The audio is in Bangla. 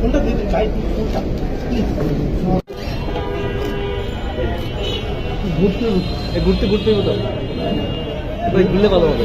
কোনটা দিতে চাই কোনটা ঘুরতে ঘুরতে ঘুরতে। এবার ঘুরলে ভালো হবে।